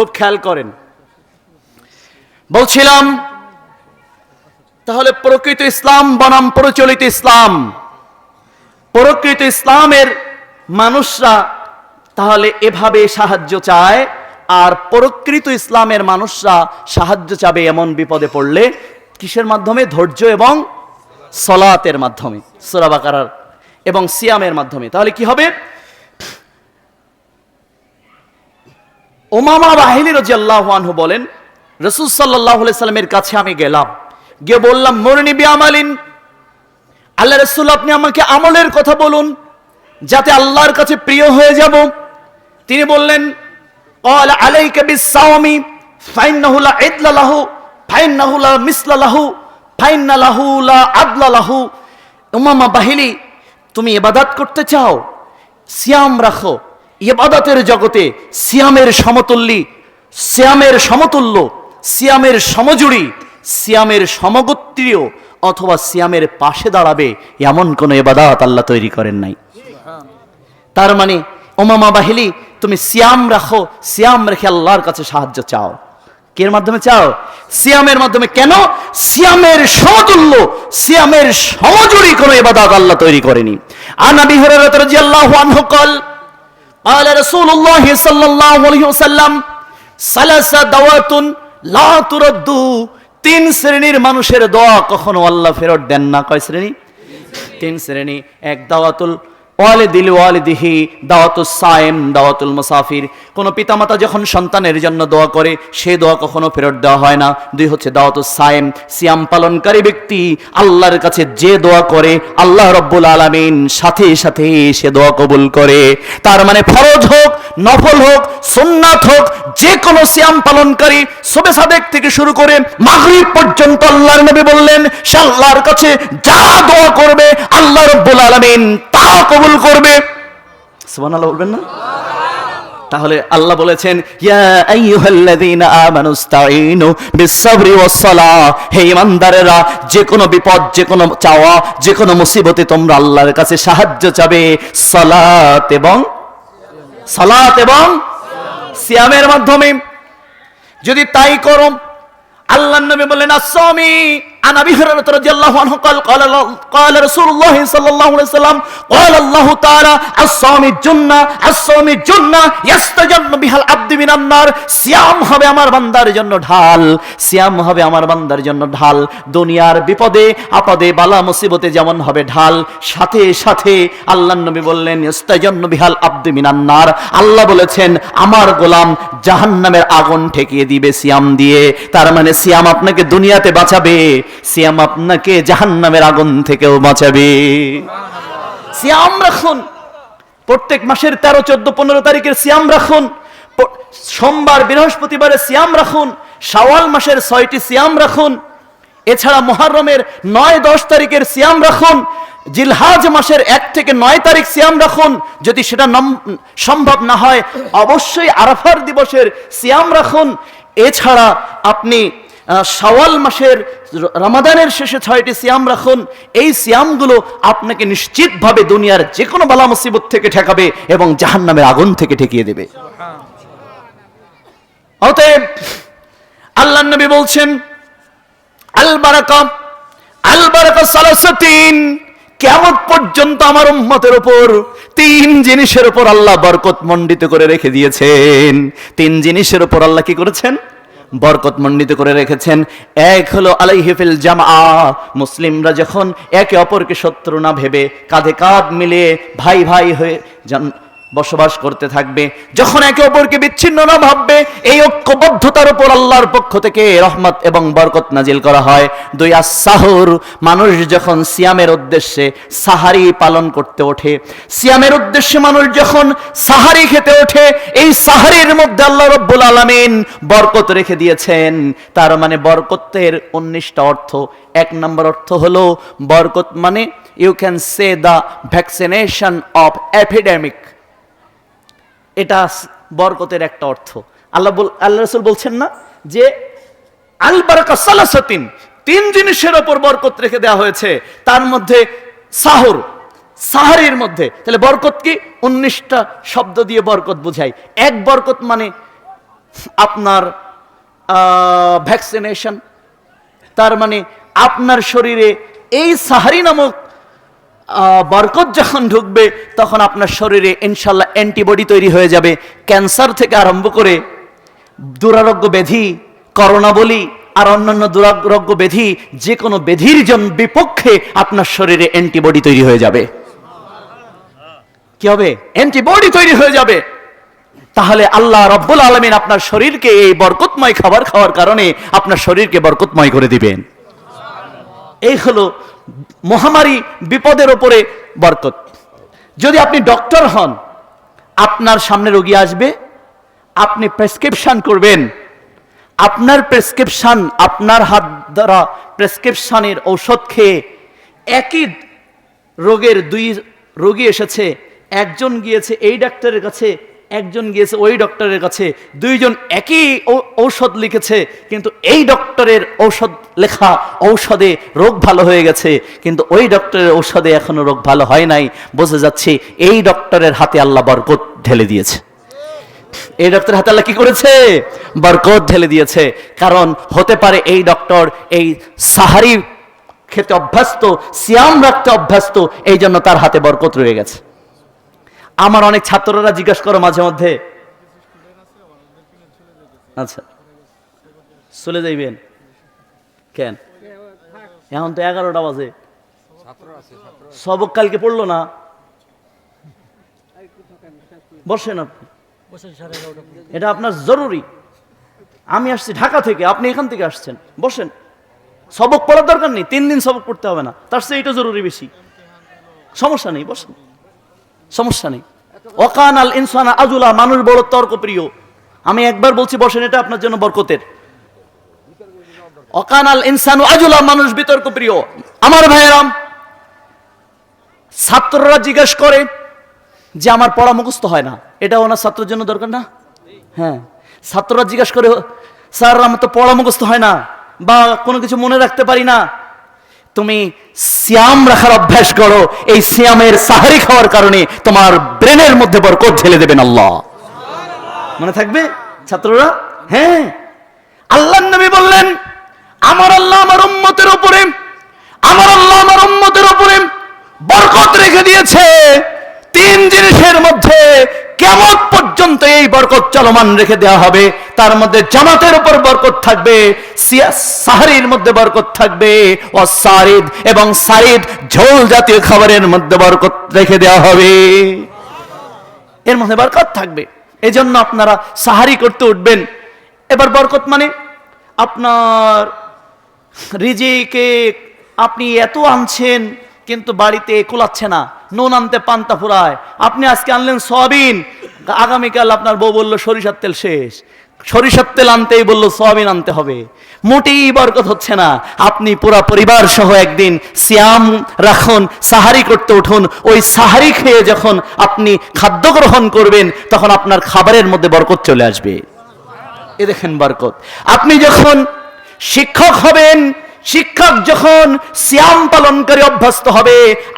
খুব খেয়াল করেন। বলছিলাম, তাহলে প্রকৃত ইসলাম বনাম প্রচলিত ইসলাম। প্রকৃত ইসলামের মানুষরা তাহলে এভাবে সাহায্য চায়, আর প্রকৃত ইসলামের মানুষরা সাহায্য চাবে এমন বিপদে পড়লে কিসের মাধ্যমে? ধৈর্য এবং সলাতের মাধ্যমে সোরাবাকার এবং সিয়ামের মাধ্যমে। তাহলে কি হবে? ওমামা বাহিনী রাজি আল্লাহানহু বলেন, রসুল সাল্লাহ সাল্লামের কাছে আমি গেলাম। গিয়ে বললাম মরনিবি আমালিন। আল্লাহ রসুল, আপনি আমাকে আমলের কথা বলুন, যাতে আল্লাহর কাছে প্রিয় হয়ে যাব। তিনি বললেন বাহিনী, তুমি এবাদাত করতে চাও? সিয়াম রাখো ইবাদাতের জগতে সিয়ামের সমতুল্য সিয়ামের সমতুল্য, সিয়ামের সমজুড়ি সিয়ামের সমগোত্রীয় অথবা সিয়ামের পাশে দাঁড়াবে এমন কোনো এবাদাত আল্লাহ তৈরি করেন নাই। তার মানে ওমামা বাহিলি, তুমি সিয়াম রাখো, সিয়াম রেখে আল্লাহর কাছে সাহায্য চাও। কের মাধ্যমে চাও? সিয়ামের মাধ্যমে কেন? সিয়ামের সমতুল্য, সিয়ামের সমজুড়ি কোনো এবাদাত আল্লাহ তৈরি করেনি। আনাবি হরে রাজি আল্লাহ আনহকল قال رسول الله صلى الله عليه وسلم ثلاث دعوات لا ترد তিন শ্রেণীর মানুষের দোয়া কখনো আল্লাহ ফেরত দেন না কয় শ্রেণী তিন শ্রেণী এক দাওয়াতুল ওয়ালিদিল ওয়ালিদিহি দাওয়াতুল সায়েম দাওয়াতুল মুসাফির কোন পিতামাতা যখন সন্তানের জন্য দোয়া করে, সে দোয়া কখনো ফেরত দেওয়া হয় না। দুই হচ্ছে দাওয়াতুল সায়েম, সিয়াম পালনকারী ব্যক্তি আল্লাহর কাছে যে দোয়া করে, আল্লাহ রব্বুল আলামিন সাথে সাথে সে দোয়া কবুল করে। তার মানে ফরজ হোক, নফল হোক, সুন্নাত হোক যে কোনো সিয়াম পালনকারী সবে সাদেক থেকে শুরু করে মাগরিব পর্যন্ত আল্লাহর নবী বললেন, সে আল্লাহর কাছে যা দোয়া করবে, আল্লাহ রব্বুল আলামিন তা কবুল করবে। সুবহানাল্লাহ বলবেন না? তাহলে আল্লাহ বলেছেন হে ঈমানদারেরা যে কোনো বিপদ যে কোনো চাওয়া যে কোনো মুসিবতে তোমরা আল্লাহর কাছে সাহায্য চাবে। সালাত এবং সালাত এবং সিয়ামের মাধ্যমে। যদি তাই করো আল্লাহ নবী বললেন আসামি عن ابي هريره رضي الله عنه قال قال قال رسول الله صلى الله عليه وسلم قال الله تعالى الصوم الجنه الصوم الجنه يستجن بها العبد من النار সিয়াম হবে আমার বান্দার জন্য ঢাল সিয়াম হবে আমার বান্দার জন্য ঢাল দুনিয়ার বিপদে আপদে বালা মুসিবতে যেমন হবে ঢাল সাথে সাথে আল্লাহ নবী বললেন ইস্তাজান্ন বিহাল আব্দি মিনান্নার আল্লাহ বলেছেন আমার গোলাম জাহান্নামের আগুন ঠেকিয়ে দিবে সিয়াম দিয়ে তার মানে সিয়াম আপনাকে দুনিয়াতে বাঁচাবে সিয়াম আপনাকে জাহান্নামের আগুন থেকেও বাঁচাবে। সিয়াম রাখুন। প্রত্যেক মাসের তেরো, চোদ্দ, পনেরো তারিখের সিয়াম রাখুন। সোমবার, বৃহস্পতিবারে সিয়াম রাখুন। শাওয়াল মাসের ছয়টি সিয়াম রাখুন। এছাড়া মহারমের নয়, দশ তারিখের সিয়াম রাখুন। জিলহাজ মাসের এক থেকে নয় তারিখ সিয়াম রাখুন। যদি সেটা সম্ভব না হয়, অবশ্যই আরাফার দিবসের সিয়াম রাখুন। এছাড়া আপনি আহ, শাওয়াল মাসের রমাদানের শেষে ছয়টি সিয়াম রাখুন। এই সিয়ামগুলো আপনাকে নিশ্চিতভাবে দুনিয়ার যে কোনো বালা মুসিবত থেকে ঠেকাবে এবং জাহান্নামের আগুন থেকে ঠেকিয়ে দেবে। অতএব আল্লাহ নবী বলছেন আল বারাকা আল বারাকা সালাসাতিন কেমন পর্যন্ত আমার উম্মতের উপর তিন জিনিসের উপর আল্লাহ বরকত মণ্ডিত করে রেখে দিয়েছেন। তিন জিনিসের উপর আল্লাহ কি করেছেন? বরকত মণ্ডিত করে রেখেছেন। এক হলো আলাইহিফিল জামা মুসলিমরা যখন একে অপরকে শত্রু না ভেবে কাঁধে কাঁধ মিলে ভাই ভাই হয়ে বসবাস করতে থাকবে। যখন একে অপরকে বিচ্ছিন্ন না ভাববে, এই ঐক্যবদ্ধতার উপর আল্লাহর পক্ষ থেকে রহমত এবং বরকত নাজিল করা হয়। দুই সাহর মানুষ যখন সিয়ামের উদ্দেশ্যে সাহারি পালন করতে ওঠে, সিয়ামের উদ্দেশ্যে মানুষ যখন সাহারি খেতে ওঠে, এই সাহারির মধ্যে আল্লাহ রব্বুল আলামিন বরকত রেখে দিয়েছেন। তার মানে বরকতের উনিশটা অর্থ, এক নম্বর অর্থ হলো বরকত মানে you can say the vaccination of epidemic এটা বরকতের একটা অর্থ। আল্লাহ আল্লাহ রসুল বলছেন না যে, আল বারাকা তিন জিনিসের ওপর বরকত রেখে দেওয়া হয়েছে। তার মধ্যে সাহর, সাহারির মধ্যে। তাহলে বরকত কি? উনিশটা শব্দ দিয়ে বরকত বোঝায় এক বরকত মানে আপনার ভ্যাকসিনেশন তার মানে আপনার শরীরে এই সাহারি নামক বরকত যখন ঢুকবে, তখন আপনার শরীরে ইনশাল্লাহ অ্যান্টিবডি তৈরি হয়ে যাবে। ক্যান্সার থেকে আরম্ভ করে দুরারোগ্য ব্যাধি, করোনা বলি, আর অন্যান্য দুরারোগ্য ব্যাধি যে কোনো ব্যাধির জন বিপক্ষে আপনার শরীরে অ্যান্টিবডি তৈরি হয়ে যাবে। কি হবে? অ্যান্টিবডি তৈরি হয়ে যাবে। তাহলে আল্লাহ রব্বুল আলমিন আপনার শরীরকে এই বরকতময় খাবার খাওয়ার কারণে আপনার শরীরকে বরকতময় করে দিবেন। এই হলো মহামারী বিপদের ওপরে বরকত। যদি আপনি ডক্টর হন, আপনার সামনে রোগী আসবে, আপনি প্রেসক্রিপশন করবেন। আপনার প্রেসক্রিপশন, আপনার হাত দ্বারা প্রেসক্রিপশনের ঔষধ খেয়ে একই রোগের দুই রোগী এসেছে, একজন গিয়েছে এই ডাক্তারের কাছে একজন গিয়েছে ওই ডক্টরের কাছে, দুইজন একই ঔষধ লিখেছে, কিন্তু এই ডক্টরের ঔষধ লেখা ঔষধে রোগ ভালো হয়ে গেছে, কিন্তু ওই ডক্টরের ঔষধে এখনও রোগ ভালো হয় নাই। বোঝা যাচ্ছে এই ডক্টরের হাতে আল্লাহ বরকত ঢেলে দিয়েছে। এই ডক্টর হাতে আল্লাহ কি করেছে? বরকত ঢেলে দিয়েছে। কারণ হতে পারে এই ডক্টর এই সাহারি খেতে অভ্যস্ত, সিয়াম রাখতে অভ্যস্ত, এই জন্য তার হাতে বরকত রয়ে গেছে। আমার অনেক ছাত্ররা জিজ্ঞাসা করো মাঝে মধ্যে। আচ্ছা। চলে যাইবেন। কেন? এখন তো এগারোটা বাজে। সবক কালকে পড়ল না? বসেন আপনি। এটা আপনার জরুরি। আমি আসছি ঢাকা থেকে, আপনি এখান থেকে আসছেন। বসেন। সবক পড়ার দরকার নেই, তিন দিন সবক পড়তে হবে না। তার চেয়ে এটা জরুরি বেশি। সমস্যা নেই, বসেন। সমস্যা নেই। অকান আল ইনসানা আজুলা, মানুষ বড় তর্ক প্রিয় আমি একবার বলছি, বসেন, এটা আপনার জন্য বরকতের। অকান আল ইনসানু আজুলা, মানুষ বিতর্ক প্রিয় আমার ভাইয়েরাম, ছাত্ররা জিজ্ঞেস করে যে আমার পড়া মুখস্থ হয় না। এটা ওনার ছাত্রের জন্য দরকার না? হ্যাঁ। ছাত্ররা জিজ্ঞাসা করে স্যার আমার তো পড়া মুখস্থ হয় না বা কোনো কিছু মনে রাখতে পারি না। তুমি সিয়াম রাখার অভ্যাস করো, এই সিয়ামের সাহারি খাওয়ার কারণে তোমার ব্রেনের মধ্যে বরকত ঢেলে দেবেন আল্লাহ। মনে থাকবে, ছাত্ররা? হ্যাঁ। আল্লাহ নবী বললেন, আমার আল্লাহ আমার উম্মতের উপরে, আমার আল্লাহ আমার উম্মতের উপরে বরকত রেখে দিয়েছে। তিন জিনিসের মধ্যে কেমন পর্যন্ত এই বরকত চলমান রেখে দেওয়া হবে। তার মধ্যে জামাতের উপর বরকত থাকবে সাহারির মধ্যে বরকত থাকবে ও সারিদ এবং সারিদ ঝোল জাতীয় খাবারের মধ্যে বরকত রেখে দেওয়া হবে। এর মধ্যে বরকত থাকবে। এজন্য আপনারা সাহারি করতে উঠবেন। এবার বরকত মানে আপনার রিজিকে আপনি এত আনছেন, কিন্তু বাড়িতে কুলাচ্ছে না। নুন আনতে পান্তা ফুরায়। আপনি আজকে আনলেন সয়াবিন আগামীকাল আপনার বউ বলল, সরিষার তেল শেষ। সরিষার তেল আনতেই বলল, সয়াবিন আনতে হবে। মোটেই বরকত হচ্ছে না। আপনি পুরা পরিবার সহ একদিন সিয়াম রাখুন, সাহারি করতে উঠুন। ওই সাহারি খেয়ে যখন আপনি খাদ্য গ্রহণ করবেন, তখন আপনার খাবারের মধ্যে বরকত চলে আসবে। এ দেখেন বরকত। আপনি যখন শিক্ষক হবেন শিক্ষক যখন সিয়াম পালনকারী অভ্যস্ত হবে,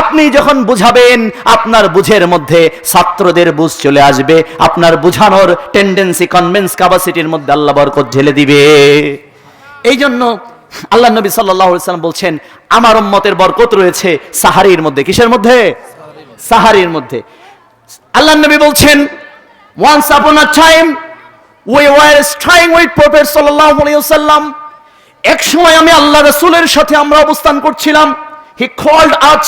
আপনি যখন বুঝাবেন, আপনার বুঝের মধ্যে ছাত্রদের বুঝ চলে আসবে। আপনার বুঝানোর টেন্ডেন্সি কনভেন্স ক্যাপাসিটির মধ্যে আল্লাহ বরকত ঢেলে দিবে। এই জন্য আল্লাহ নবী সাল্লাহ সাল্লাম বলছেন, আমার উম্মতের বরকত রয়েছে সাহারির মধ্যে। কিসের মধ্যে? সাহারির মধ্যে। আল্লাহ নবী বলছেন once upon a time we were staying with prophet sallallahu alayhi wasallam এক সময় আমি আল্লাহ রসুলের সাথে আমরা অবস্থান করছিলাম। হি কল্ড আজ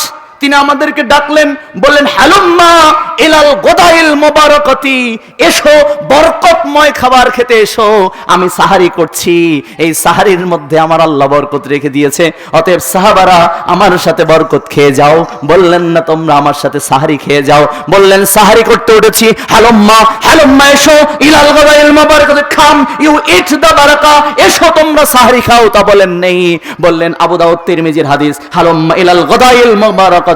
তিনি আমাদেরকে ডাকলেন, বললেন, হালুম্মা ইলাল গোদাইল মোবারকতি, এসো, বরকতময় খাবার খেতে এসো। আমি সাহারি করছি। এই সাহারির মধ্যে আমার আল্লাহ বরকত রেখে দিয়েছে। অতএব সাহাবারা আমার সাথে বরকত খেয়ে যাও। বললেন, না, তোমরা আমার সাথে সাহারি খেয়ে যাও। বললেন, সাহারি করতে উঠেছি। হালুম্মা হালুম্মা, এসো, ইলাল গোদাইল মোবারকতি, খাম, ইউ ইট দা বারাকা, এসো, তোমরা সাহারি খাও। তা বলেন, নেই। বললেন, আবু দাউদ তিরমিজির হাদিস, হালুম্মা ইলাল গোদাইল মোবারকতি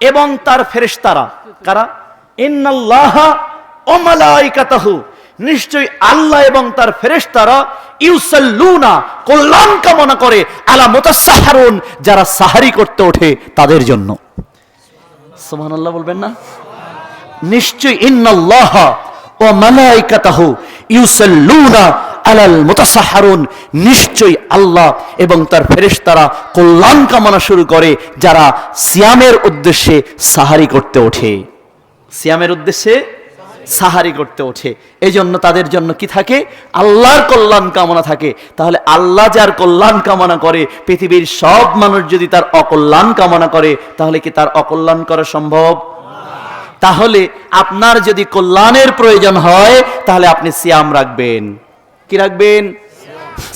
এবং তার ফেরেশতারা কারা? ইন্নাল্লাহ ওয়া মালাইকাতাহু। নিশ্চয়ই আল্লাহ এবং তার ফেরেশতারা ইউসাল্লুনা কল্যাণ কামনা করে আলা মুতাসাহহারুন যারা সাহারি করতে ওঠে তাদের জন্য। সুবহানাল্লাহ বলবেন না? নিশ্চয় ইন্নাল্লাহ ও মালাইকাতাহু ইউসাল্লুনা আলাল মোতাসাহারুন, নিশ্চয়ই আল্লাহ এবং তার ফেরেশতারা কল্যাণ কামনা শুরু করে যারা সিয়ামের উদ্দেশ্যে সাহারি করতে ওঠে। সিয়ামের উদ্দেশ্যে সাহারি করতে ওঠে। এই জন্য তাদের জন্য কি থাকে? আল্লাহর কল্যাণ কামনা থাকে। তাহলে আল্লাহ যার কল্যাণ কামনা করে, পৃথিবীর সব মানুষ যদি তার অকল্যাণ কামনা করে, তাহলে কি তার অকল্যাণ করা সম্ভব? তাহলে আপনার যদি কল্যাণের প্রয়োজন হয়, তাহলে আপনি সিয়াম রাখবেন। কি রাখবেন?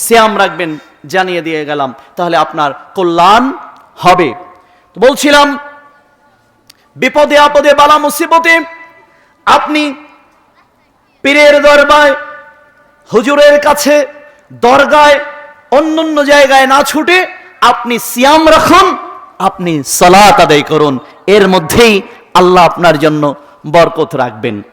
সিয়াম রাখবেন, জানিয়ে দিয়ে গেলাম। তাহলে আপনার কল্যাণ হবে। বলছিলাম, বিপদে আপদে বালা মুসিবতে আপনি পীরের দরবায়, হুজুরের কাছে দরগায়, অন্যান্য জায়গায় না ছুটে আপনি সিয়াম রাখুন, আপনি সালাত আদায় করুন। এর মধ্যেই আল্লাহ আপনার জন্য বরকত রাখবেন।